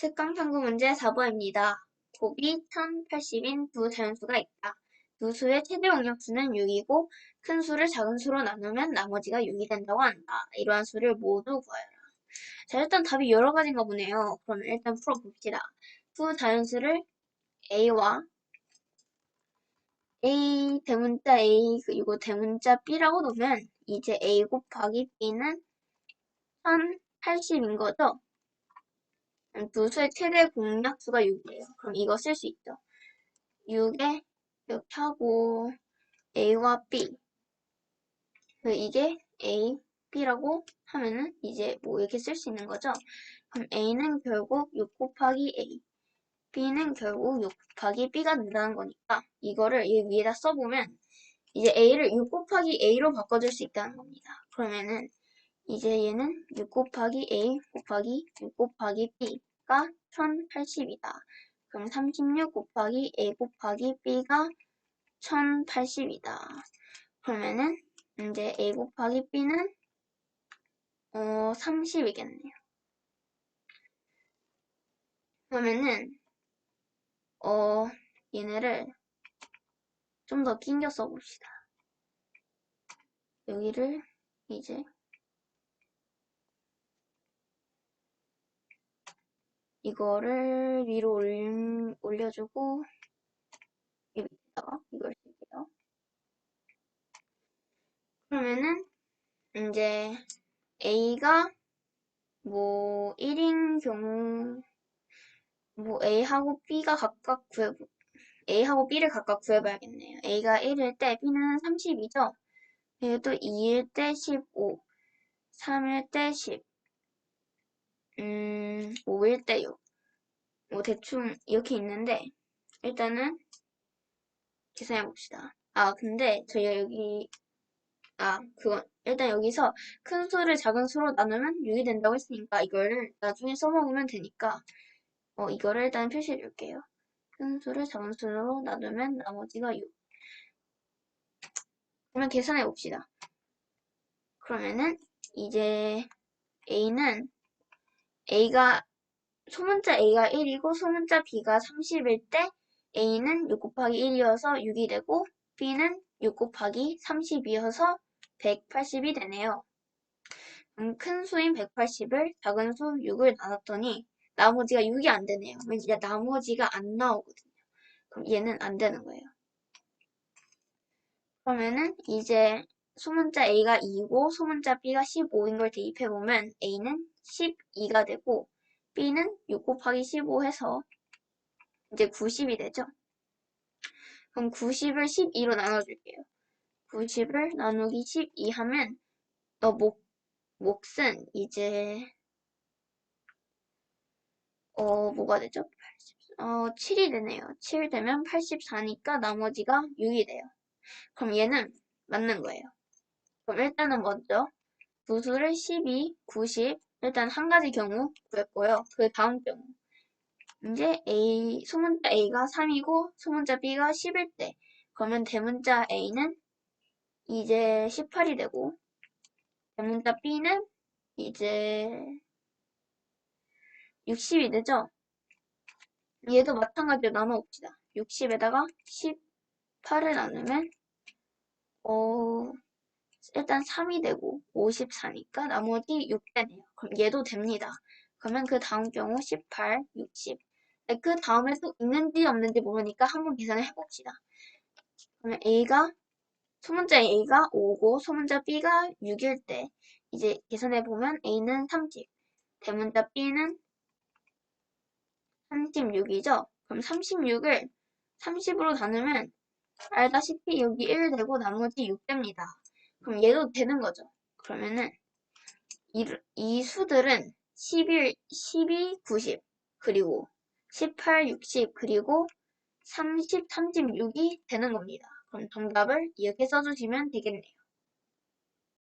특강 탐구 문제 4번입니다. 곱이 1080인 두 자연수가 있다. 두 수의 최대 공약수는 6이고 큰 수를 작은 수로 나누면 나머지가 6이 된다고 한다. 이러한 수를 모두 구하여라. 자 일단 답이 여러 가지인가 보네요. 그러면 일단 풀어봅시다. 두 자연수를 a와 a 대문자 a 그리고 대문자 b라고 놓으면 이제 a 곱하기 b는 1080인 거죠. 두 수의 최대 공약수가 6이에요. 그럼 이거 쓸 수 있죠. 6에 이렇게 하고 A와 B 이게 A, B라고 하면은 이제 뭐 이렇게 쓸 수 있는 거죠. 그럼 A는 결국 6 곱하기 A B는 결국 6 곱하기 B가 된다는 거니까 이거를 이 위에다 써보면 이제 A를 6 곱하기 A로 바꿔줄 수 있다는 겁니다. 그러면은 이제 얘는 6 곱하기 A 곱하기 6 곱하기 B가 1080이다. 그럼 36 곱하기 A 곱하기 B가 1080이다. 그러면은 이제 A 곱하기 B는 어 30이겠네요. 그러면은 어 얘네를 좀 더 낑겨 써봅시다. 여기를 이제 이거를 위로 올, 올려주고 이 밑에다가 이걸 쓸게요. 그러면은 이제 A가 뭐 1인 경우 뭐 A하고 B가 각각 구해 A하고 B를 각각 구해봐야겠네요. A가 1일 때 B는 30이죠. 그리고 또 2일 때 15, 3일 때 10, 음, 5일 때 6. 뭐 대충 이렇게 있는데 일단은 계산해 봅시다. 아, 근데 저희가 여기 아, 그건 일단 여기서 큰 수를 작은 수로 나누면 6이 된다고 했으니까 이거를 나중에 써먹으면 되니까 어, 이거를 일단 표시해 줄게요. 큰 수를 작은 수로 나누면 나머지가 6. 그러면 계산해 봅시다. 그러면은 이제 A는 A가 소문자 A가 1이고 소문자 B가 30일 때 A는 6 곱하기 1이어서 6이 되고 B는 6 곱하기 30이어서 180이 되네요. 음, 큰 수인 180을 작은 수 6을 나눴더니 나머지가 6이 안 되네요. 왠지 나머지가 안 나오거든요. 그럼 얘는 안 되는 거예요. 그러면은 이제 소문자 A가 2고 소문자 B가 15인 걸 대입해보면 A는 12가 되고 B는 6 곱하기 15 해서 이제 90이 되죠. 그럼 90을 12로 나눠줄게요. 90을 나누기 12 하면 너 목, 몫은 이제 어 뭐가 되죠? 80, 어 7이 되네요. 7 되면 84니까 나머지가 6이 돼요. 그럼 얘는 맞는 거예요. 그럼 일단은 먼저 두수를 12, 90 일단 한 가지 경우 구했고요. 그 다음 경우 이제 A 소문자 A가 3이고 소문자 B가 10일 때 그러면 대문자 A는 이제 18이 되고 대문자 B는 이제 60이 되죠? 얘도 마찬가지로 나눠봅시다. 60에다가 18을 나누면 어 일단 3이 되고 54니까 나머지 6 되네요. 그럼 얘도 됩니다. 그러면 그 다음 경우 18, 60. 그 다음에 또 있는지 없는지 모르니까 한번 계산을 해봅시다. 그러면 A가 소문자 A가 5고 소문자 B가 6일 때 이제 계산해보면 A는 30, 대문자 B는 36이죠? 그럼 36을 30으로 나누면 알다시피 여기 1 되고 나머지 6 됩니다. 그럼 얘도 되는 거죠. 그러면은 이, 이 수들은 11, 12, 90 그리고 18, 60 그리고 30, 36이 되는 겁니다. 그럼 정답을 이렇게 써주시면 되겠네요.